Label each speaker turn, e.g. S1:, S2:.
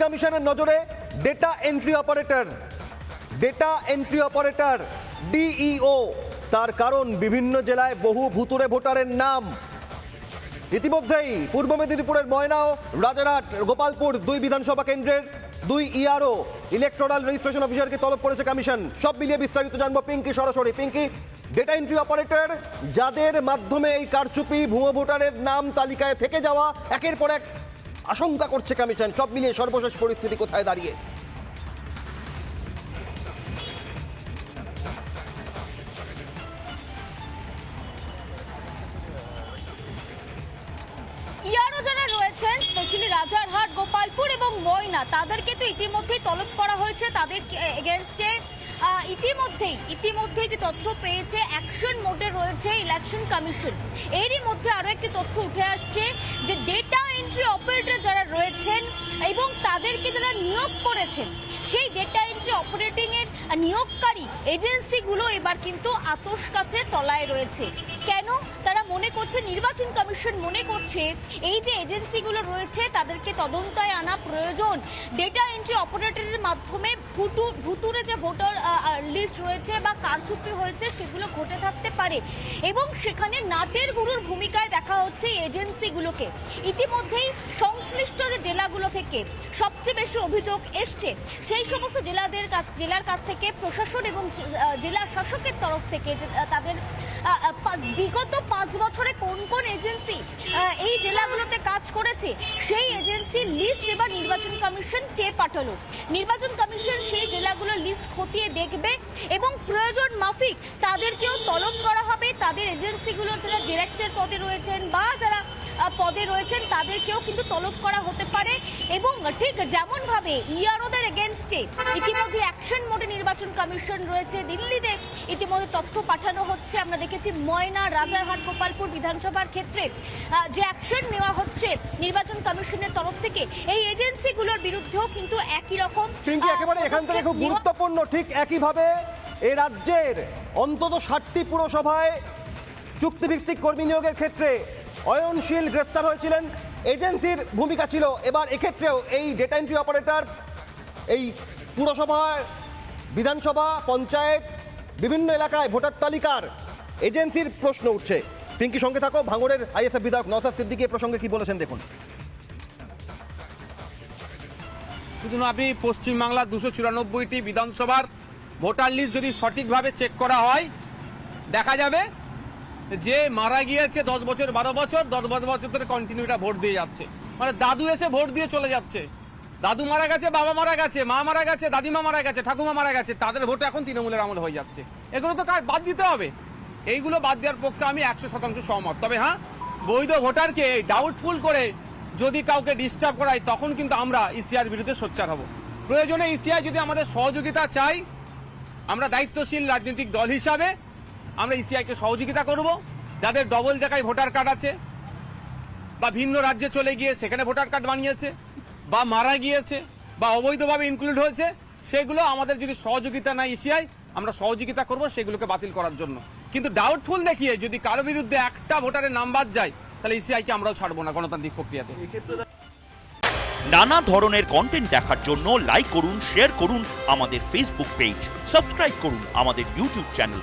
S1: কমিশনের নজরে data entry operator, data entry operator, DEO, তার কারণ বিভিন্ন জেলায় বহু ভুতুরে ভোটারের নাম। ইতিমধ্যেই পূর্ব মেদিনীপুরের ময়নাও রাজারহাট, গোপালপুর দুই বিধানসভা কেন্দ্রের দুই ইআরও ইলেকট্রাল রেজিস্ট্রেশন অফিসারকে তলব করেছে কমিশন। সব মিলিয়ে বিস্তারিত জানব পিঙ্কি সরাসরি। পিঙ্কি, ডেটা এন্ট্রি অপারেটর, যাদের মাধ্যমে এই কারচুপি, ভুয়ো ভোটারের নাম তালিকায় থেকে যাওয়া, একের পর এক আশঙ্কা করছে কমিশন। সব মিলিয়ে সর্বশেষ পরিস্থিতি কোথায় দাঁড়িয়ে?
S2: রাজারহাট, গোপালপুর এবং ময়না, তাদেরকে তো ইতিমধ্যেই তলব করা হয়েছে, তাদের এগেনস্টে ইতিমধ্যেই ইতিমধ্যেই যে তথ্য পেয়েছে অ্যাকশন মোডে রয়েছে ইলেকশন কমিশন এরই মধ্যে আরও একটি তথ্য উঠে আসছে যে ডেটা এন্ট্রি অপারেটর যারা রয়েছেন এবং তাদেরকে যারা নিয়োগ করেছেন, সেই ডেটা এন্ট্রি অপারেটিং এর নিয়োগকারী এজেন্সিগুলো এবার কিন্তু আতস কাছের তলায় রয়েছে। কেন? তারা মনে করছে, নির্বাচন কমিশন মনে করছে, এই যে এজেন্সিগুলো রয়েছে, তাদেরকে তদন্তায় আনা প্রয়োজন। ডেটা এন্ট্রি অপারেটরের মাধ্যমে ভুটু ভুতুরে যে ভোটার লিস্ট রয়েছে বা কারচুপি হয়েছে, সেগুলো ঘটে থাকতে পারে। এবং সেখানে নাটের গুরুর ভূমিকায় দেখা হচ্ছে এজেন্সিগুলোকে। ইতিমধ্যেই সংশ্লিষ্ট যে জেলাগুলো থেকে সবচেয়ে বেশি অভিযোগ এসছে, সেই সমস্ত জেলাদের কাছ, জেলার কাছ থেকে প্রশাসন এবং জেলা শাসকের তরফ থেকে তাদের বিগত পাঁচ বছরে কোন কোন এজেন্সি এই জেলাগুলোতে কাজ করেছে, সেই এজেন্সির লিস্ট এবার নির্বাচন কমিশন চেয়ে পাঠালো। নির্বাচন কমিশন সেই জেলাগুলোর লিস্ট খতিয়ে দেখবে এবং প্রয়োজন মাফিক তাদেরকেও তলব করা হবে। তাদের এজেন্সিগুলোর যারা ডিরেক্টর পদে রয়েছেন বা যারা পদে রয়েছেন তাদেরকেও কিন্তু তলব করা হতে পারে এবং ঠিক যেমনভাবে ইয়ারোদের এগেনস্টে ইতিমধ্যে অ্যাকশন মোডে নির্বাচন কমিশন রয়েছে দিল্লিতে ইতিমধ্যে তথ্য পাঠানো হচ্ছে। আমরা দেখেছি ময়না রাজারহাট গোপালপুর বিধানসভার ক্ষেত্রে যে অ্যাকশন নেওয়া হচ্ছে নির্বাচন কমিশনের তরফ থেকে এই এজেন্সিগুলোর বিরুদ্ধেও কিন্তু একই রকম আহ,
S1: একেবারে এখান থেকে খুব গুরুত্বপূর্ণ ঠিক একইভাবে এ রাজ্যের অন্তত ষাটটি পুরসভায় চুক্তিভিত্তিক কর্মী নিয়োগের ক্ষেত্রে অয়নশীল গ্রেফতার হয়েছিলেন। এজেন্সির ভূমিকা ছিল। এবার এক্ষেত্রেও এই ডেটা এন্ট্রি অপারেটর এই পুরসভার বিধানসভা, পঞ্চায়েত, বিভিন্ন এলাকায় ভোটার তালিকার এজেন্সির প্রশ্ন উঠছে। পিঙ্কি, সঙ্গে থাকো। ভাঙড়ের আইএসএফ বিধায়ক নসাদ সিদ্দিকি এ প্রসঙ্গে কি বলেছেন দেখুন।
S3: শুধু আপনি পশ্চিমবাংলার দুশো চুরানব্বইটি বিধানসভার ভোটার লিস্ট যদি সঠিকভাবে চেক করা হয়, দেখা যাবে যে মারা গিয়েছে দশ বছর, বারো বছর, দশ বারো বছর ধরে কন্টিনিউটা ভোট দিয়ে যাচ্ছে। মানে দাদু এসে ভোট দিয়ে চলে যাচ্ছে। দাদু মারা গেছে, বাবা মারা গেছে, মা মারা গেছে, দাদিমা মারা গেছে, ঠাকুমা মারা গেছে, তাদের ভোট এখন তৃণমূলের আমল হয়ে যাচ্ছে। এগুলো তো কার বাদ দিতে হবে। এইগুলো বাদ দেওয়ার পক্ষে আমি একশো শতাংশ সহমত। তবে হ্যাঁ বৈধ ভোটারকে ডাউটফুল করে যদি কাউকে ডিস্টার্ব করায়, তখন কিন্তু আমরা ইসিআর বিরুদ্ধে সোচ্চার হব। প্রয়োজনে ইসিআই যদি আমাদের সহযোগিতা চাই, আমরা দায়িত্বশীল রাজনৈতিক দল হিসাবে আমরা ইসিআইকে সহযোগিতা করব। যাদের ডবল জায়গায় ভোটার কার্ড আছে, বা ভিন্ন রাজ্যে চলে গিয়ে সেখানে ভোটার কার্ড বানিয়েছে, বা মারা গিয়েছে, বা অবৈধভাবে ইনক্লুড হয়েছে, সেগুলো আমাদের যদি সহযোগিতা না ইসিআই আমরা সহযোগিতা করব সেগুলোকে বাতিল করার জন্য। কিন্তু ডাউটফুল দেখিয়ে যদি কারও বিরুদ্ধে একটা ভোটারের নাম বাদ যায়, তাহলে ইসিআইকে আমরাও ছাড়বো না গণতান্ত্রিক প্রক্রিয়াতে।
S4: নানা ধরনের কন্টেন্ট দেখার জন্য লাইক করুন শেয়ার করুন আমাদের ফেসবুক পেজ সাবস্ক্রাইব করুন আমাদের ইউটিউব চ্যানেল